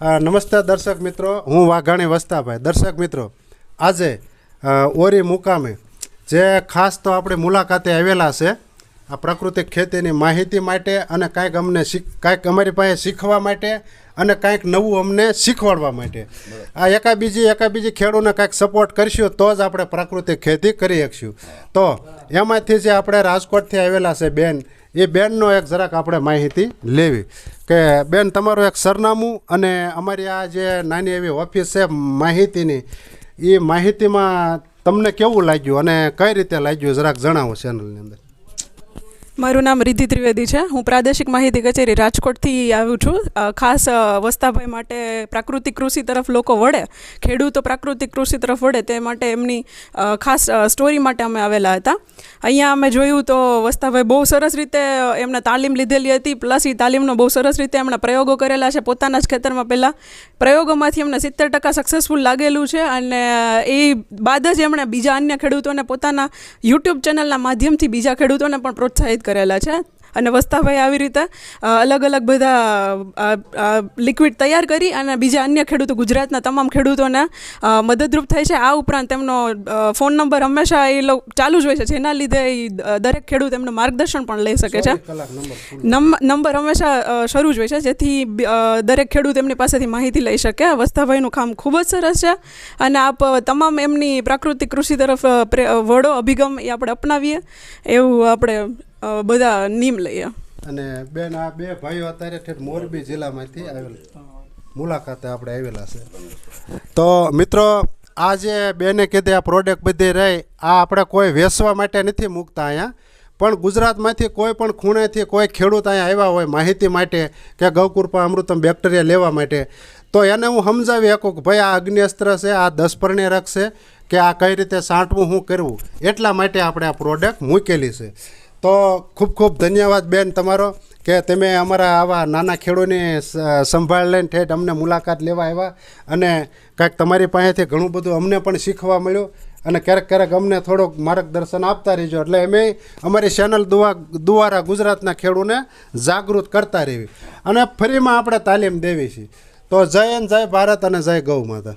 નમસ્તે દર્શક મિત્રો. હું વાઘાણી વસ્તાભાઈ. દર્શક મિત્રો, આજે ઓરી મુકામે જે ખાસ તો આપણે મુલાકાતે આવેલા છે આ પ્રાકૃતિક ખેતીની માહિતી માટે અને કાંઈક અમને શીખ, કાંઈક અમારી પાસે શીખવા માટે અને કાંઈક નવું અમને શીખવાડવા માટે. આ એકાબીજી એકાબીજી ખેડૂને કાંઈક સપોર્ટ કરશું તો જ આપણે પ્રાકૃતિક ખેતી કરી શકશું. તો એમાંથી જે આપણે રાજકોટથી આવેલા છે બેન, એ બેનનો એક જરાક આપણે માહિતી લેવી. કે બેન, તમારું એક સરનામું અને અમારી આ જે નાની એવી ઓફિસ છે માહિતીની એ માહિતીમાં તમને કેવું લાગ્યું અને કઈ રીતે લાગ્યું જરાક જણાવો ચેનલની અંદર? મારું નામ રિદ્ધિ ત્રિવેદી છે. હું પ્રાદેશિક માહિતી કચેરી રાજકોટથી આવું છું. ખાસ વસ્તાભાઈ માટે પ્રાકૃતિક કૃષિ તરફ લોકો વળે, ખેડૂતો પ્રાકૃતિક કૃષિ તરફ વળે, તે માટે એમની ખાસ સ્ટોરી માટે અમે આવેલા હતા. અહીંયા અમે જોયું તો વસ્તાભાઈ બહુ સરસ રીતે એમને તાલીમ લીધેલી હતી, પ્લસ એ તાલીમનો બહુ સરસ રીતે એમણે પ્રયોગો કરેલા છે. પોતાના જ ખેતરમાં પહેલાં પ્રયોગોમાંથી એમને સિત્તેર ટકા સક્સેસફુલ લાગેલું છે અને એ બાદ જ એમણે બીજા અન્ય ખેડૂતોને પોતાના યુટ્યુબ ચેનલના માધ્યમથી બીજા ખેડૂતોને પણ પ્રોત્સાહિત કરેલા છે. અને વસ્તાભાઈ આવી રીતે અલગ અલગ બધા લિક્વિડ તૈયાર કરી અને બીજા અન્ય ખેડૂતો ગુજરાતના તમામ ખેડૂતોને મદદરૂપ થાય છે. આ ઉપરાંત તેમનો ફોન નંબર હંમેશા એ લોકો ચાલુ જ હોય છે. જેના લીધે એ દરેક ખેડૂત એમનું માર્ગદર્શન પણ લઈ શકે છે. નંબર હંમેશા શરૂ જ હોય છે. જેથી દરેક ખેડૂત એમની પાસેથી માહિતી લઈ શકે. વસ્તાભાઈનું કામ ખૂબ જ સરસ છે. અને આપ તમામ એમની પ્રાકૃતિક કૃષિ તરફ વળો અભિગમ એ આપણે અપનાવીએ. એવું આપણે બધા નીમ લઈએ. અને બેન, આ બે ભાઈઓ અત્યારે મોરબી જિલ્લામાંથી આવેલા. મુલાકાતે આપણે આવેલા છે. તો મિત્રો, આ જે બેને કીધી આ પ્રોડક્ટ બધી રહી, આ આપણે કોઈ વેચવા માટે નથી મૂકતા અહીંયા. પણ ગુજરાતમાંથી કોઈ પણ ખૂણેથી કોઈ ખેડૂત અહીંયા આવ્યા હોય માહિતી માટે કે ગૌકૃપા અમૃતમ બેક્ટેરિયા લેવા માટે. તો એને હું સમજાવી શકું ભાઈ આ અગ્નિઅસ્ત્ર છે, આ દસ રક્ષે કે આ કઈ રીતે સાંટવું, હું કરવું. એટલા માટે આપણે આ પ્રોડક્ટ મૂકેલી છે. તો ખૂબ ખૂબ ધન્યવાદ બેન તમારો કે તમે અમારા આવા નાના ખેડૂતની સંભાળ લઈને ઠેઠ અમને મુલાકાત લેવા આવ્યા અને કાંઈક તમારી પાસેથી ઘણું બધું અમને પણ શીખવા મળ્યું અને ક્યારેક ક્યારેક અમને થોડોક માર્ગદર્શન આપતા રહીજો. એટલે અમે અમારી ચેનલ દુવા, દ્વારા ગુજરાતના ખેડૂને જાગૃત કરતા રહેવી અને ફરીમાં આપણે તાલીમ દેવી છીએ તો જય અને જય ભારત અને જય ગૌ માતા.